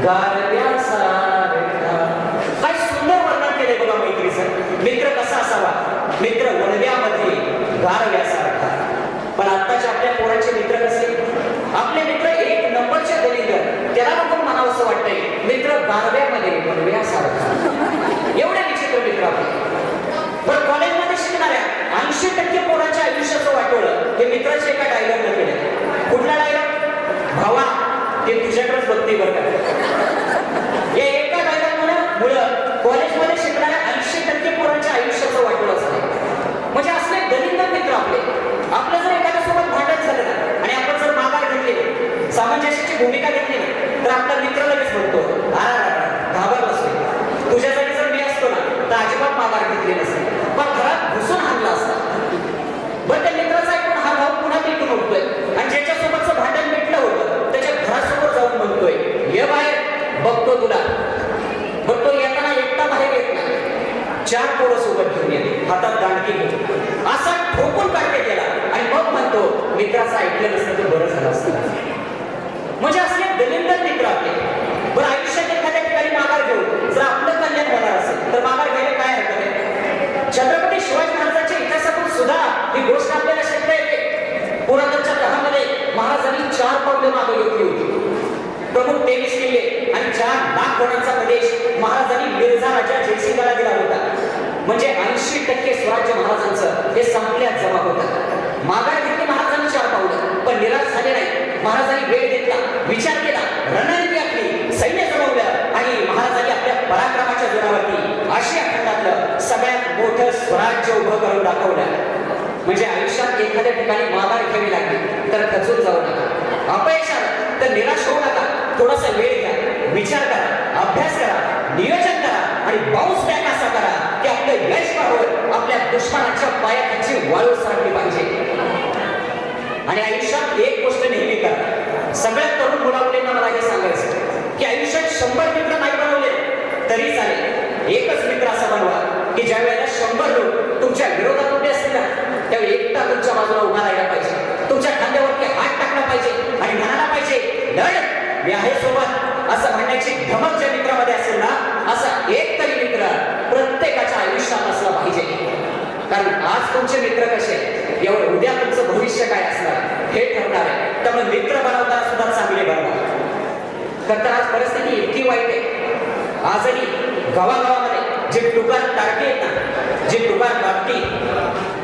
काय सुंदर वर्णन केलंय बघा मैत्रीचं. मित्र कसा असावा? मित्र वणव्यामध्ये गारव्यासारखा. पण आत्ताचे आपल्या पोराचे मित्र कसे? आपले मित्र एक नंबरचे दलित त्याला बघून म्हणावंसं वाटतंय मित्र गारव्यामध्ये वणव्यासारखा एवढे विचित्र मित्र आपले पण कॉलेजमध्ये शिकणाऱ्या ऐंशी टक्के पोरांच्या आयुष्याचं वाटोळं हे मित्राचे एका डायलॉगनं केलं कुठला डायलॉग भावा ते तुझ्याकडेच बघते बरं का या एका डायलॉग मुलं कॉलेजमध्ये शिकणाऱ्या ऐंशी टक्के पोरांच्या आयुष्याचं वाटोळं झालं म्हणजे असले दलित मित्र आपले आपलं जर एखाद्या सोबत भांडण झालं ना आणि आपण जर माघार घेतली सामंजस्याची भूमिका घेतली ना तर आपला मित्र लगेच म्हणतो घाबर नसतो तुझ्यासाठी जर मी असतो ना तर अजिबात माघार घेतली नसते पण घरात घुसून हाणला असता. पण त्या मित्राचा ऐकून हा भाऊ पुन्हा पेटून उठतोय. आणि ज्याच्यासोबतचं भांडण मिटलं होतं त्याच्या घरासमोर जाऊन म्हणतोय ये बाहेर बघतो तुला. बघतो येताना एकटा बाहेर येत नाही. चार पोरं सोबत घेऊन येते हातात दांडकी घेऊन असा ठोकून काढते त्याला आणि मग म्हणतो मित्राचं ऐकलं नसतं तर बरं झालं असतं म्हणजे असले दलिंदर मित्र आपले बरं आयुष्यात एखाद्या ठिकाणी माघार घेऊन जर आपलं कल्याण होणार असेल तर माघार घ्यायला काय हरकत आहे छत्रपती शिवाजी महाराजांच्या इतिहासातून सुद्धा ही गोष्ट आपल्याला शक्य येते पुरातनच्या काळामध्ये महाराजांनी चार मागे घेतली होती प्रमुख तेवीस किल्ले आणि चार लाख प्रदेश महाराजांनी मिर्झा राजा जयसिंगाला दिला होता. म्हणजे ऐंशी टक्के स्वराज्य महाराजांचं हे संपल्यात जमा होतं. माघार घेतली महाराजांनी चार पावलं पण निराश झाले नाही. महाराजांनी वेळ घेतला विचार केला रणनीती आखली सैन्य जमवलं आणि महाराजांनी आपल्या पराक्रमाच्या जोरावरती आशिया खंडातलं सगळ्यात मोठं स्वराज्य उभं करून दाखवलं. म्हणजे आयुष्यात एखाद्या ठिकाणी माघार घ्यावी लागली तर खचून जाऊ नका. अपयश तर निराश होऊ नका. थोडासा वेळ घ्या. विचार करा. अभ्यास करा. नियोजन करा. आणि बाउन्स बॅक असा करा की आपलं यश पाहून आपल्या दुश्मनाच्या पायाची वाळू सरकली पाहिजे. आणि आयुष्यात एक गोष्ट नेहमी करा. सगळ्यात तरुण मुलामुलींना मला हे सांगायचं की आयुष्यात शंभर मित्र नाही बनवले तरी चालेल. एकच मित्र असा बनवा की ज्या वेळेला शंभर लोक तुमच्या विरोधात उभे असतील ना त्यावेळी एकटा तुमच्या बाजूला कारण आज तुमचे मित्र कसे एवढं उद्या तुमचं भविष्य काय असणार? हे ठरणार आहे. त्यामुळे मित्र बनवताना सुद्धा चांगले बनवा. तर आज परिस्थिती इतकी वाईट आहे. आजही गावागावामध्ये जे दुकान तारखे आहेत ना जे दुकान बाबती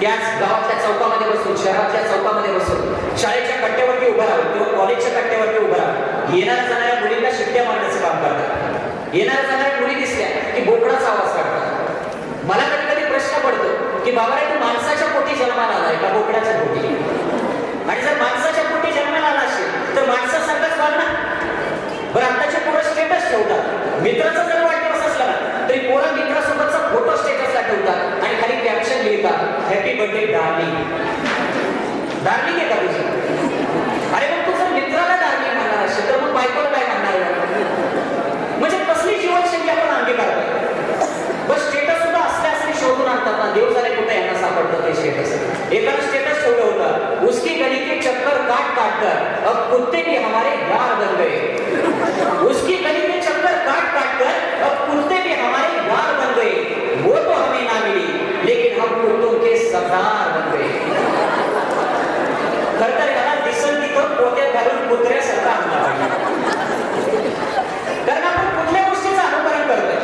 त्याच गावातल्या चौकामध्ये बसून शहरातल्या चौकामध्ये बसून शाळेच्या कट्ट्यावरती उभं राहून किंवा कॉलेजच्या कट्ट्यावरती उभं राहून येणाऱ्या जाणाऱ्या मुलींना शिट्ट्या मारण्याचं काम करतात. येणाऱ्या जाणाऱ्या मुली दिसल्या की बोकडाचा आवाज काढतात मला कधी कधी प्रश्न पडतो की बाबा रे तू माणसाच्या पोटी जन्माला आलाय का बोकडाच्या पोटी. आणि जर माणसाच्या पोटी जन्माला आला असेल तर माणसासारखंच वाग ना. बरं आताचे पोरं स्टेटस ठेवतात. मित्राचा जर वाढदिवस असला तरी पोरं मित्रासोबतचा फोटो स्टेटसला ठेवतात आणि खाली कॅप्शन लिहितात हॅपी बर्थडे डार्लिंग डार्लिंग येतात का तुझी अरे मग तू जर मित्राला डार्लिंग म्हणणार असेल तर मग बायकोला काय म्हणणार म्हणजे कसली जीवनशैली आपण अंगीकारतोय बस स्टेटस सुद्धा असले असले शोधून आणतात ना देव झाले कुठे यांना सापडतं ते स्टेटस एकानं स्टेटस ठेवलं होतं. उसकी गली की चक्कर काट काट कर. अब कुत्ते की हमारे यार बन गए. उसकी गली में चक्कर काट काट कर अब कुत्ते भी हमारे यार बन गए वो तो हमें ना मिली लेकिन हम कुत्तों के सरदार बन गए खर तर याला दिसल तिथं पोत्यात घालून कुत्र्यासारखा आणला पाहिजे कारण आपण कुठल्या गोष्टीचं अनुकरण करतोय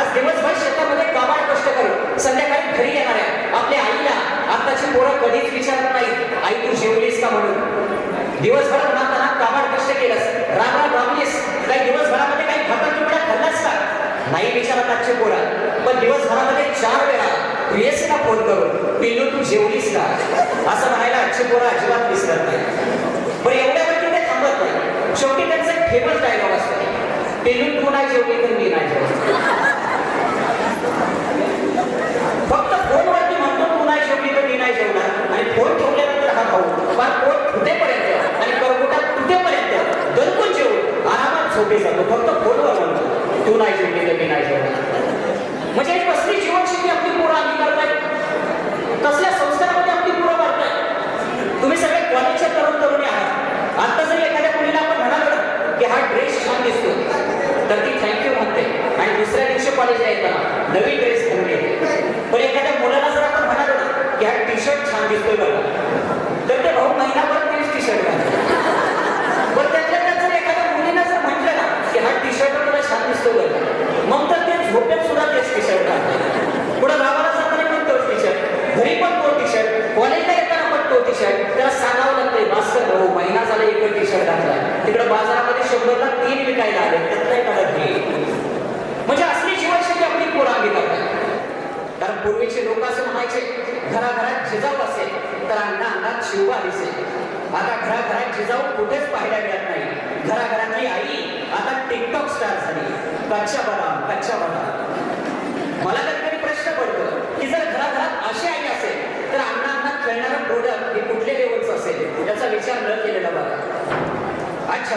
आज दिवसभर शेतामध्ये काबाड कष्ट करून संध्याकाळी घरी येणाऱ्या आपल्या आईला आताची पोरं कधीच विचारत नाही आई तू जेवलीस का म्हणून दिवसभर उन्हाताना कामात कष्ट केलंस. राम राम राबलीस काही दिवसभरामध्ये काही घटक तुकडा खाल्लास का? नाही विचारत आजची पोरा. पण दिवसभरामध्ये चार वेळा प्रियसीला फोन करून पिल्लू तू जेवलीस का? असं म्हणायला अच्छे पोरा अजिबात विसरत नाही पण एवढ्यावरती ते थांबत नाही. शेवटी त्यांचा एक फेमस डायलॉग असतो. पिल्लू तू नाही जेवली तर मी नाही जेवली मी नाही जेवणार म्हणजे कसली जीवनशैली आपली पोरं आधी करतायत. कसल्या संस्कारामध्ये आपली पोरं वाढतायत तुम्ही सगळे कॉलेजच्या तरुण तरुणी आहात. आता जरी एखाद्या मुलीला आपण म्हणाल की हा ड्रेस छान दिसतो तर ती थँक यू म्हणते. आणि दुसऱ्या दिवशी कॉलेजला येताना नवीन ड्रेस घालून येते. पण एखाद्या मुलाला जर आपण म्हणाल की हा टी शर्ट छान दिसतोय बघा तर ते भाऊ महिनाभर तेच टी शर्ट घालतो शर्ट त्याला सांगावं लागतंय भास्कर भाऊ महिना झाला एक टी शर्ट घातला तिकडे बाजारामध्ये शंभरला तीन विकायला आले. त्यातला एखादा घे म्हणजे असली जीवनशैली आपली पोरांगी करतात कारण पूर्वीचे लोक असं म्हणायचे घराघरात जिजाऊ असेल तर अंगा अंगात शिवबा दिसेल आता घराघरात जिजाऊ कुठेच पाहायला मिळत नाही. घराघरातली आई आता टिकटॉक स्टार झाली. कच्च्या बदाम कच्च्या बदाम. मला तर न केलेला बरा आज